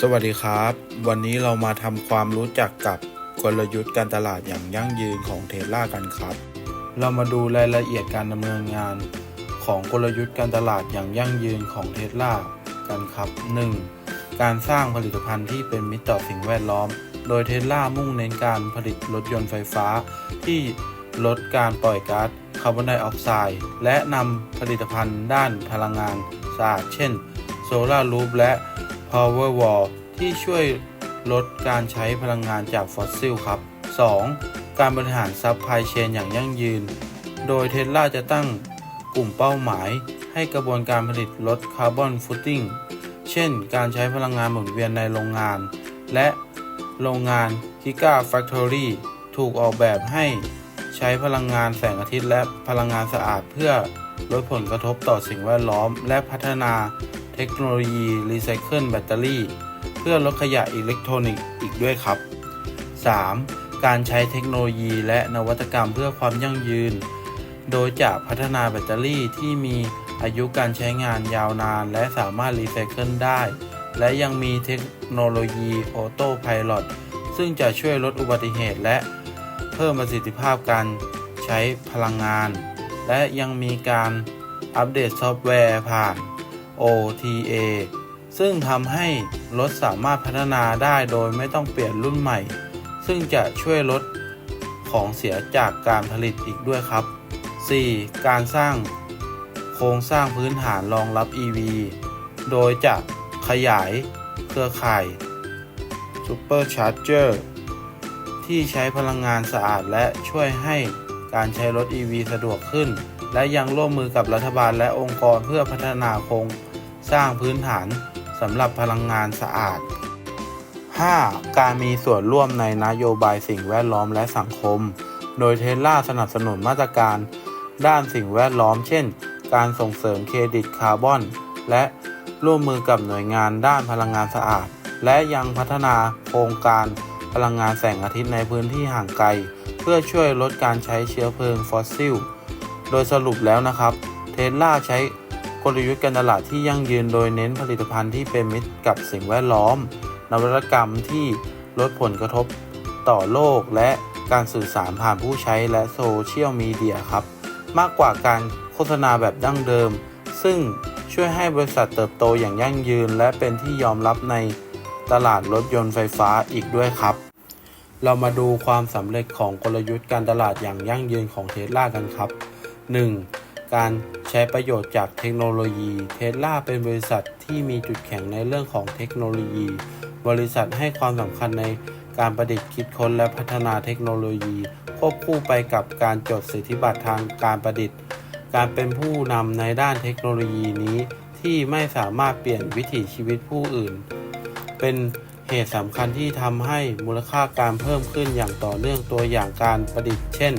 สวัสดีครับ วันนี้เรามาทำความรู้จักกับกลยุทธ์การตลาดอย่างยั่งยืนของเทสลากันครับ เรามาดูรายละเอียดการดำเนินงาน ของกลยุทธ์การตลาดอย่างยั่งยืนของเทสลากันครับ 1. การสร้างผลิตภัณฑ์ที่เป็นมิตรต่อสิ่งแวดล้อม โดยเทสลามุ่งเน้นการผลิตรถยนต์ไฟฟ้า ที่ลดการปล่อยก๊าซคาร์บอนไดออกไซด์และนำผลิตภัณฑ์ด้านพลังงานสะอาดเช่นโซลารูฟและ Powerwall ที่ช่วยลดการใช้พลังงานจากฟอสซิลครับ 2. การบริหารซัพพลายเชนอย่างยั่งยืน โดยเทสลาจะตั้งกลุ่มเป้าหมายให้กระบวนการผลิตลดคาร์บอนฟุตติ้ง เช่น การใช้พลังงานหมุนเวียนในโรงงาน และโรงงาน Giga Factory ถูกออกแบบให้ใช้พลังงานแสงอาทิตย์และพลังงานสะอาดเพื่อลดผลกระทบต่อสิ่งแวดล้อม และพัฒนา เทคโนโลยีรีไซเคิลแบตเตอรี่ เพื่อลดขยะอิเล็กทรอนิกส์อีกด้วยครับ 3. การใช้เทคโนโลยีและนวัตกรรมเพื่อความยั่งยืน โดยจะพัฒนาแบตเตอรี่ที่มีอายุการใช้งานยาวนานและสามารถรีไซเคิลได้ และยังมีเทคโนโลยีออโต้พายロซึ่งจะช่วยลดอุบัติเหตุและเพิ่มประสิทธิภาพการใช้พลังงาน และยังมีการอัปเดตซอฟต์แวร์ผ่าน OTA ซึ่งทำให้รถสามารถพัฒนาได้โดยไม่ต้องเปลี่ยนรุ่นใหม่ ซึ่งจะช่วยลดของเสียจากการผลิตอีกด้วยครับ 4. การสร้างโครงสร้างพื้นฐานรองรับ EV โดยจะขยายเครือข่าย Supercharger ที่ใช้พลังงานสะอาดและช่วยให้การใช้รถ EV สะดวกขึ้นและยังร่วมมือกับรัฐบาลและองค์กรเพื่อพัฒนาโครงสร้างพื้นฐานสำหรับพลังงานสะอาด 5. การมีส่วนร่วมในนโยบายสิ่งแวดล้อมและสังคม โดยเทสลาสนับสนุนมาตรการ ด้านสิ่งแวดล้อม เช่น การส่งเสริมเครดิตคาร์บอน และร่วมมือกับหน่วยงานด้านพลังงานสะอาด และยังพัฒนาโครงการพลังงานแสงอาทิตย์ในพื้นที่ห่างไกล เพื่อช่วยลดการใช้เชื้อเพลิงฟอสซิล โดยสรุปแล้วนะครับเทสลาใช้กลยุทธ์การตลาดที่ยั่งยืนโดยเน้นผลิตภัณฑ์ที่เป็นมิตรกับสิ่งแวดล้อม นวัตกรรมที่ลดผลกระทบต่อโลกและการสื่อสารผ่านผู้ใช้และโซเชียลมีเดียครับ มากกว่าการโฆษณาแบบดั้งเดิม ซึ่งช่วยให้บริษัทเติบโตอย่างยั่งยืน และเป็นที่ยอมรับในตลาดรถยนต์ไฟฟ้าอีกด้วยครับ เรามาดูความสำเร็จของกลยุทธ์การตลาดอย่างยั่งยืนของเทสลากันครับ 1. การใช้ประโยชน์จากเทคโนโลยี เทสลาเป็นบริษัทที่มีจุดแข็งในเรื่องของเทคโนโลยี บริษัทให้ความสำคัญในการประดิษฐ์คิดค้นและพัฒนาเทคโนโลยี ควบคู่ไปกับการจดสิทธิบัตรทางการประดิษฐ์ การเป็นผู้นำในด้านเทคโนโลยีนี้ที่ไม่สามารถเปลี่ยนวิถีชีวิตผู้อื่น เป็น เหตุสำคัญที่ทำให้มูลค่าการเพิ่มขึ้นอย่างต่อเนื่องตัวอย่างการประดิษฐ์ เช่น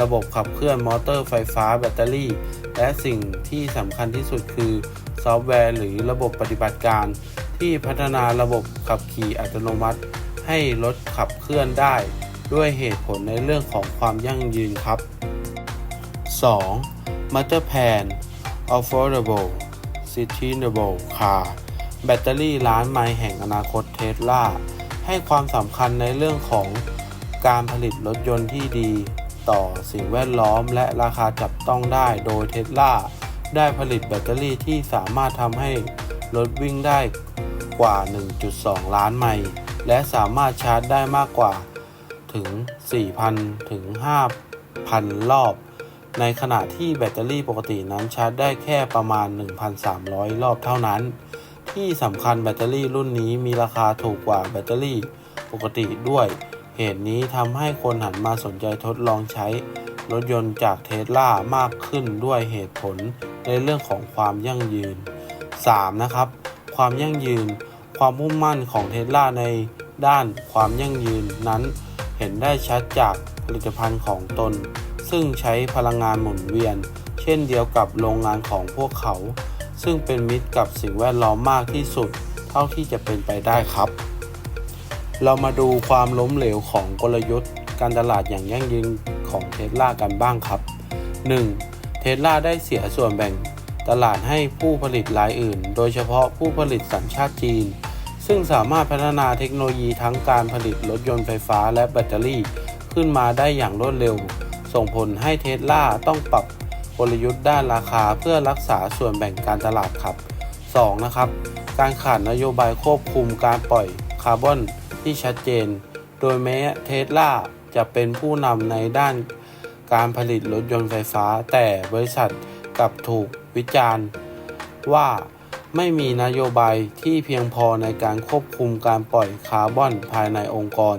ระบบขับเคลื่อนมอเตอร์ไฟฟ้าแบตเตอรี่ และสิ่งที่สำคัญที่สุดคือซอฟต์แวร์หรือระบบปฏิบัติการ ที่พัฒนาระบบขับขี่อัตโนมัติ ให้รถขับเคลื่อนได้ ด้วยเหตุผลในเรื่องของความยั่งยืนครับ 2. Matter p a n Affordable Sustainable Car แบตเตอรี่ล้านไมล์แห่งอนาคตเทสลาให้ความสำคัญในเรื่องของการผลิตรถยนต์ที่ดีต่อสิ่งแวดล้อมและราคาจับต้องได้โดยเทสลาได้ผลิตแบตเตอรี่ที่สามารถทำให้รถวิ่งได้กว่า 1.2 ล้านไมล์และสามารถชาร์จได้มากกว่าถึง 4,000 ถึง 5,000 รอบ ในขณะที่แบตเตอรี่ปกตินั้นชาร์จได้แค่ประมาณ 1,300 รอบเท่านั้น ที่สำคัญแบตเตอรี่รุ่นนี้มีราคาถูกกว่าแบตเตอรี่ปกติด้วย เหตุนี้ทำให้คนหันมาสนใจทดลองใช้ รถยนต์จากเทสลามากขึ้นด้วยเหตุผลในเรื่องของความยั่งยืน 3. นะครับ ความยั่งยืน ความมุ่งมั่นของเทสลาในด้านความยั่งยืนนั้นเห็นได้ชัดจากผลิตภัณฑ์ของตน ซึ่งใช้พลังงานหมุนเวียน เช่นเดียวกับโรงงานของพวกเขา ซึ่งเป็นมิตรกับสิ่งแวดล้อมมากที่สุด เท่าที่จะเป็นไปได้ครับ เรามาดูความล้มเหลวของกลยุทธ์ การตลาดอย่างยั่งยืนของเทสลากันบ้างครับ 1. เทสลาได้เสียส่วนแบ่งตลาดให้ผู้ผลิตรายอื่น โดยเฉพาะผู้ผลิตสัญชาติจีน ซึ่งสามารถพัฒนาเทคโนโลยีทั้งการผลิตรถยนต์ไฟฟ้าและแบตเตอรี่ ขึ้นมาได้อย่างรวดเร็ว ส่งผลให้เทสลาต้องปรับ กลยุทธ์ด้านราคาเพื่อรักษาส่วนแบ่งการตลาดครับ 2. นะครับ การขาดนโยบายควบคุมการปล่อยคาร์บอนที่ชัดเจน โดยแม้เทสลาจะเป็นผู้นำในด้านการผลิตรถยนต์ไฟฟ้า แต่บริษัทกลับถูกวิจารณ์ ว่าไม่มีนโยบายที่เพียงพอในการควบคุมการปล่อยคาร์บอนภายในองค์กร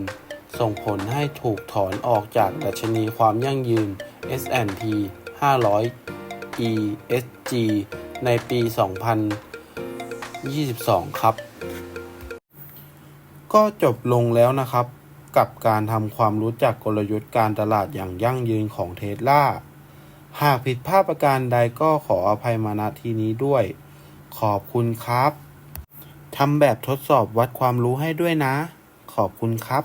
ส่งผลให้ถูกถอนออกจากดัชนีความยั่งยืน S&P 500 ESG ในปี 2022 ครับ ก็จบลงแล้วนะครับ กับการทำความรู้จักกลยุทธ์การตลาดอย่างยั่งยืนของเทสลาหากผิดพลาดประการใดก็ขออภัยมาณที่นี้ด้วย ขอบคุณครับทำแบบทดสอบวัดความรู้ให้ด้วยนะ ขอบคุณครับ